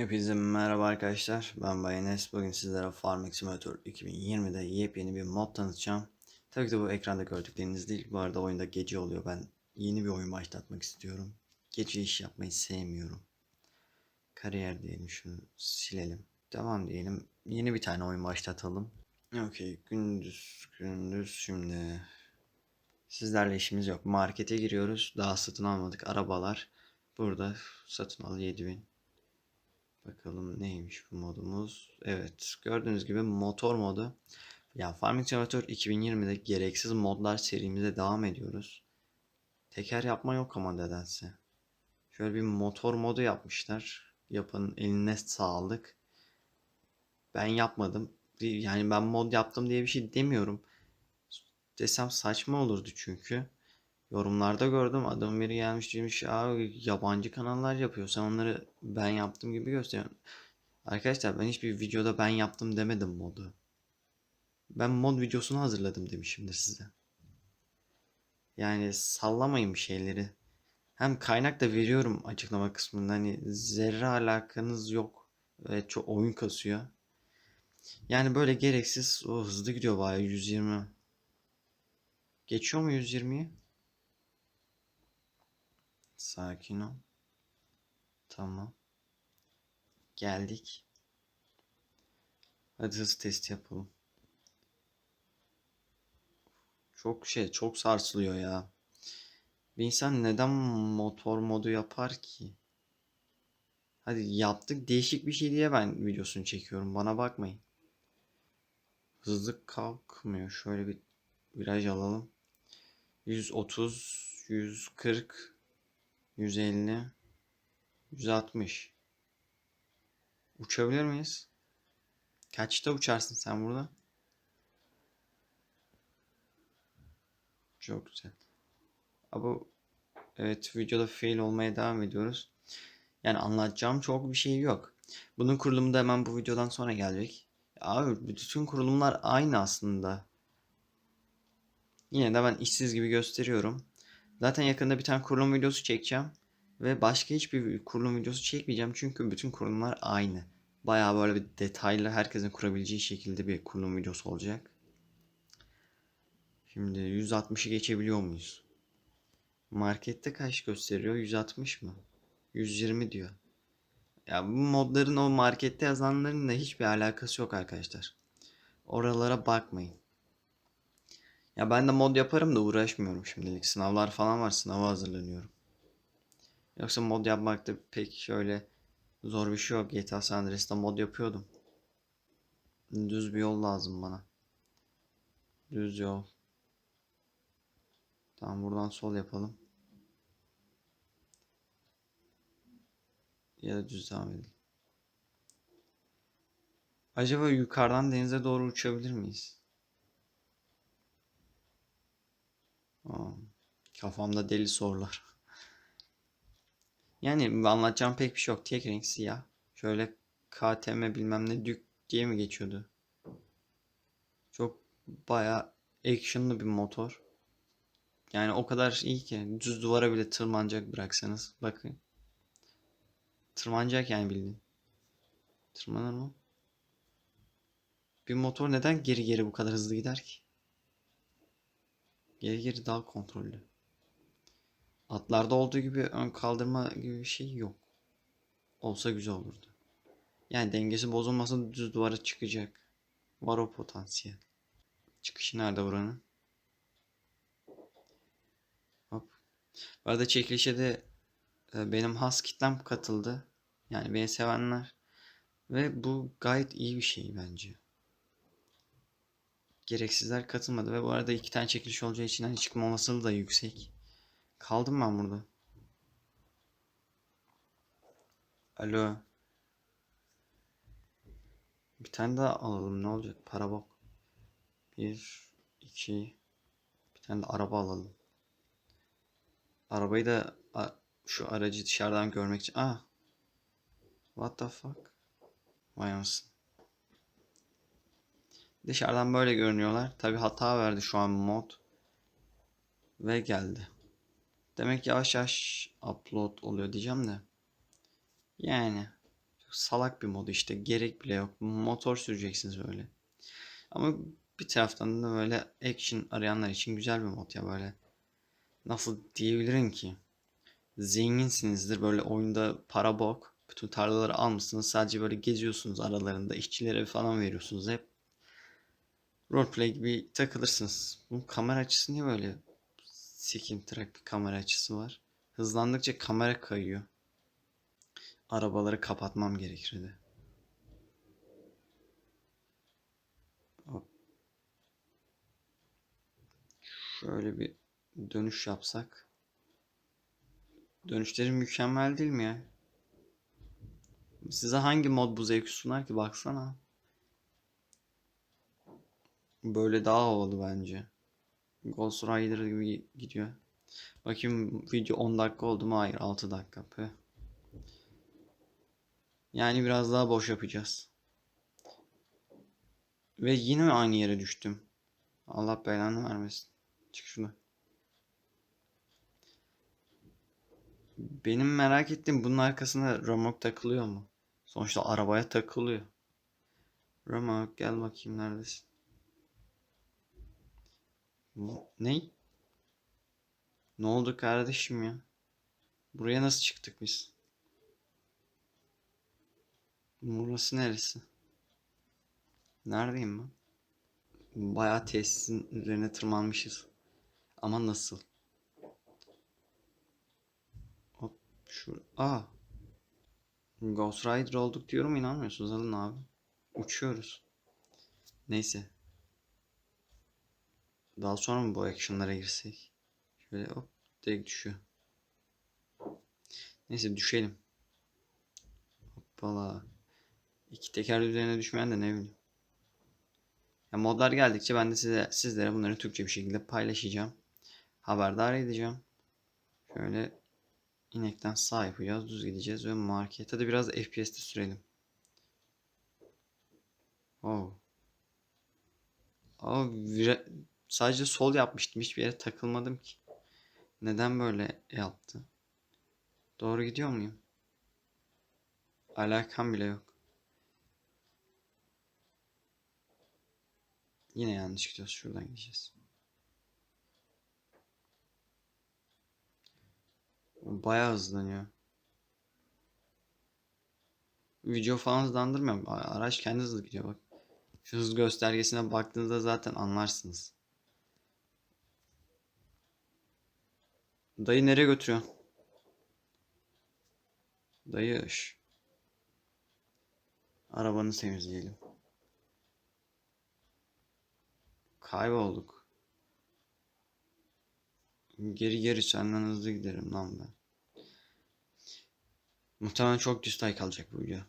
Hepinize merhaba arkadaşlar. Ben Bay Enes. Bugün sizlere Farming Simulator 2020'de yepyeni bir mod tanıtacağım. Tabii ki de bu ekranda gördükleriniz değil. Bu arada oyunda gece oluyor. Ben yeni bir oyun başlatmak istiyorum. Gece iş yapmayı sevmiyorum. Kariyer diyelim şunu silelim. Devam diyelim. Yeni bir tane oyun başlatalım. Okey. Gündüz gündüz şimdi. Sizlerle işimiz yok. Markete giriyoruz. Daha satın almadık. Arabalar. Burada satın al 7000. Bakalım neymiş bu modumuz. Evet gördüğünüz gibi motor modu. Ya Farming Simulator 2020'de gereksiz modlar serimize devam ediyoruz. Teker yapma yok ama nedense. Şöyle bir motor modu yapmışlar. Yapanın eline sağlık. Ben yapmadım. Yani ben mod yaptım diye bir şey demiyorum. Desem saçma olurdu çünkü. Yorumlarda gördüm adam biri gelmiş demiş abi yabancı kanallar yapıyor sen onları ben yaptım gibi gösteriyorsun. Arkadaşlar ben hiçbir videoda ben yaptım demedim modu. Ben mod videosunu hazırladım demişimdir size. Yani sallamayın bir şeyleri. Hem kaynak da veriyorum açıklama kısmında hani zerre alakanız yok. Ve çok oyun kasıyor. Yani böyle gereksiz o hızlı gidiyor bayağı 120. Geçiyor mu 120'yi? Sakin ol. Tamam. Geldik. Hadi hız testi yapalım. Çok şey, çok sarsılıyor ya. Bir insan neden motor modu yapar ki? Hadi yaptık değişik bir şey diye ben videosunu çekiyorum. Bana bakmayın. Hızlı kalkmıyor. Şöyle bir viraj alalım. 130, 140, 150 160 Uçabilir miyiz? Kaçta uçarsın sen burada? Çok güzel. Ama evet videoda fail olmaya devam ediyoruz. Yani anlatacağım çok bir şey yok. Bunun kurulumu da hemen bu videodan sonra gelecek. Abi bütün kurulumlar aynı aslında. Yine de ben işsiz gibi gösteriyorum. Zaten yakında bir tane kurulum videosu çekeceğim. Ve başka hiçbir kurulum videosu çekmeyeceğim. Çünkü bütün kurulumlar aynı. Bayağı böyle bir detaylı herkesin kurabileceği şekilde bir kurulum videosu olacak. Şimdi 160'ı geçebiliyor muyuz? Markette kaç gösteriyor? 160 mı? 120 diyor. Ya bu modların o markette yazanların da hiçbir alakası yok arkadaşlar. Oralara bakmayın. Ya ben de mod yaparım da uğraşmıyorum şimdilik. Sınavlar falan var. Sınava hazırlanıyorum. Yoksa mod yapmakta pek şöyle zor bir şey yok. GTA San Andreas'ta mod yapıyordum. Düz bir yol lazım bana. Düz yol. Tamam buradan sol yapalım. Ya da düz devam edelim. Acaba yukarıdan denize doğru uçabilir miyiz? Kafamda deli sorular. Yani anlatacağım pek bir şey yok. Tek renk siyah. Şöyle KTM bilmem ne dük diye mi geçiyordu? Çok baya actionlı bir motor. Yani o kadar iyi ki düz duvara bile tırmanacak bıraksanız. Bakın. Tırmanacak yani bildiğin. Tırmanır mı? Bir motor neden geri geri bu kadar hızlı gider ki? Geri geri daha kontrollü. Atlarda olduğu gibi ön kaldırma gibi bir şey yok. Olsa güzel olurdu. Yani dengesi bozulmasa düz duvara çıkacak. Var o potansiyel. Çıkışı nerede buranın? Hop. Bu arada çekilişe de e, benim has kitlem katıldı. Yani beni sevenler. Ve bu gayet iyi bir şey bence. Gereksizler katılmadı ve bu arada iki tane çekiliş olacağı için hani çıkma olasılığı da yüksek. Kaldım ben burada. Alo. Bir tane daha alalım ne olacak? Para bok. Bir, iki. Bir tane de araba alalım. Arabayı da şu aracı dışarıdan görmek için. Ah. What the fuck? Vay anasını. Dışarıdan böyle görünüyorlar. Tabi hata verdi şu an mod. Ve geldi. Demek yavaş yavaş upload oluyor diyeceğim de. Yani salak bir mod işte. Gerek bile yok. Motor süreceksiniz böyle. Ama bir taraftan da böyle action arayanlar için güzel bir mod ya böyle. Nasıl diyebilirim ki? Zenginsinizdir böyle oyunda para bok. Bütün tarlaları almışsınız. Sadece böyle geziyorsunuz aralarında. işçilere falan veriyorsunuz hep. Roleplay gibi takılırsınız. Bu kamera açısı niye böyle sikin trak bir kamera açısı var? Hızlandıkça kamera kayıyor. Arabaları kapatmam gerekirdi. Şöyle bir dönüş yapsak. Dönüşleri mükemmel değil mi ya? Size hangi mod bu zevki sunar ki baksana. Böyle daha havalı bence. Ghost Rider gibi gidiyor. Bakayım video 10 dakika oldu mu? Hayır 6 dakika. Püh. Yani biraz daha boş yapacağız. Ve yine aynı yere düştüm? Allah belanı vermesin. Çık şuna. Benim merak ettiğim bunun arkasına römork takılıyor mu? Sonuçta arabaya takılıyor. Römork gel bakayım neredesin? Ne? Ne oldu kardeşim ya? Buraya nasıl çıktık biz? Burası neresi? Neredeyim ben? Bayağı tesisin üzerine tırmanmışız. Ama nasıl? Hop şu Aa. Ghost Rider olduk diyorum inanmıyorsunuz alın abi. Uçuyoruz. Neyse. Daha sonra mı bu action'lara girsek? Şöyle hop direkt düşüyor. Neyse düşelim. Hoppala. İki teker üzerine düşmeyen de ne bileyim. Ya modlar geldikçe ben de size, sizlere bunları Türkçe bir şekilde paylaşacağım. Haberdar edeceğim. Şöyle inekten sağ yapacağız. Düz gideceğiz ve markete de biraz FPS'te sürelim. Oh. Ama vira- sadece sol yapmıştım. Hiçbir yere takılmadım ki. Neden böyle yaptı? Doğru gidiyor muyum? Alakam bile yok. Yine yanlış gidiyoruz. Şuradan gideceğiz. Bayağı hızlanıyor. Video falan hızlandırmıyorum. Araç kendi hızlı gidiyor bak. Şu hız göstergesine baktığınızda zaten anlarsınız. Dayı nereye götürüyorsun? Dayı şş. Arabanı temizleyelim. Kaybolduk. Geri geri senden hızlı giderim lan ben. Muhtemelen çok dislike alacak bu video.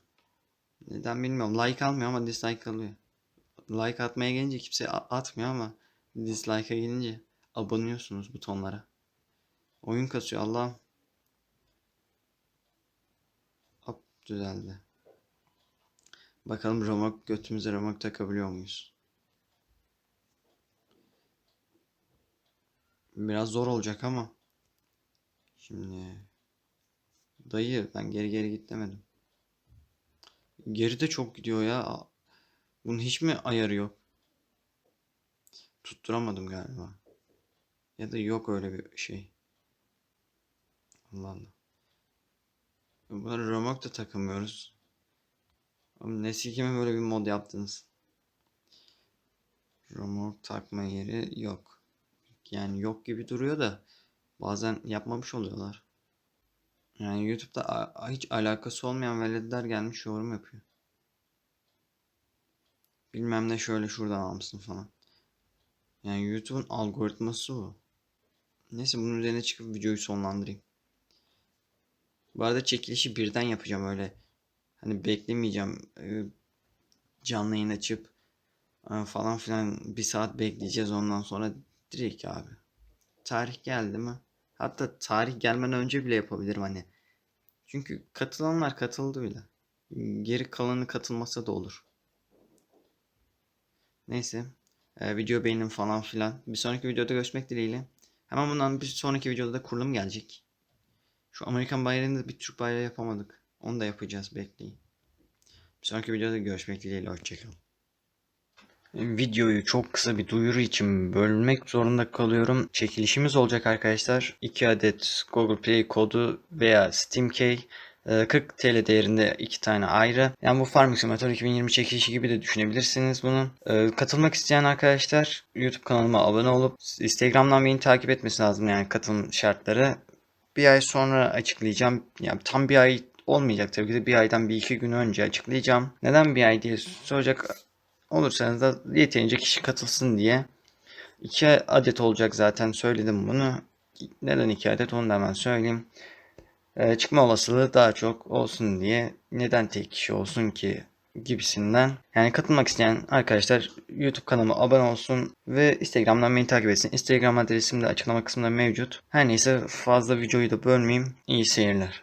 Neden bilmiyorum. Like almıyor ama dislike alıyor. Like atmaya gelince kimse atmıyor ama dislike'a gelince abonuyorsunuz butonlara. Oyun kasıyor Allah'ım. Hop düzeldi. Bakalım romak götümüze romak takabiliyor muyuz? Biraz zor olacak ama. Şimdi dayı ben geri geri git demedim. Geri de çok gidiyor ya. Bunun hiç mi ayarı yok? Tutturamadım galiba. Ya da yok öyle bir şey. Allah. Bunları remork da takamıyoruz. Oğlum ne sikime böyle bir mod yaptınız? Remork takma yeri yok. Yani yok gibi duruyor da bazen yapmamış oluyorlar. Yani YouTube'da hiç alakası olmayan veletler gelmiş yorum yapıyor. Bilmem ne şöyle şuradan almışsın falan. Yani YouTube'un algoritması bu. Neyse bunun üzerine çıkıp videoyu sonlandırayım. Bu arada çekilişi birden yapacağım öyle. Hani beklemeyeceğim. Ee, Canlı yayın açıp e, falan filan bir saat bekleyeceğiz ondan sonra direkt abi. Tarih geldi mi? Hatta tarih gelmeden önce bile yapabilirim hani. Çünkü katılanlar katıldı bile. Geri kalanı katılmasa da olur. Neyse. Ee, video beğenin falan filan. Bir sonraki videoda görüşmek dileğiyle. Hemen bundan bir sonraki videoda da kurulum gelecek. Şu Amerikan bayrağını da bir Türk bayrağı yapamadık. Onu da yapacağız bekleyin. Bir sonraki videoda görüşmek dileğiyle. Hoşçakalın. Videoyu çok kısa bir duyuru için bölmek zorunda kalıyorum. Çekilişimiz olacak arkadaşlar. 2 adet Google Play kodu veya Steam Key. e, 40 TL değerinde iki tane ayrı. Yani bu Farming Simulator 2020 çekilişi gibi de düşünebilirsiniz bunu. E, Katılmak isteyen arkadaşlar YouTube kanalıma abone olup Instagram'dan beni takip etmesi lazım yani katılım şartları. Bir ay sonra açıklayacağım. Yani tam bir ay olmayacak tabii ki de bir aydan bir iki gün önce açıklayacağım. Neden bir ay diye soracak olursanız da yeterince kişi katılsın diye. İki adet olacak zaten söyledim bunu. Neden iki adet onu da hemen söyleyeyim. Ee, çıkma olasılığı daha çok olsun diye. Neden tek kişi olsun ki gibisinden. Yani katılmak isteyen arkadaşlar YouTube kanalıma abone olsun ve Instagram'dan beni takip etsin. Instagram adresim de açıklama kısmında mevcut. Her neyse fazla videoyu da bölmeyeyim. İyi seyirler.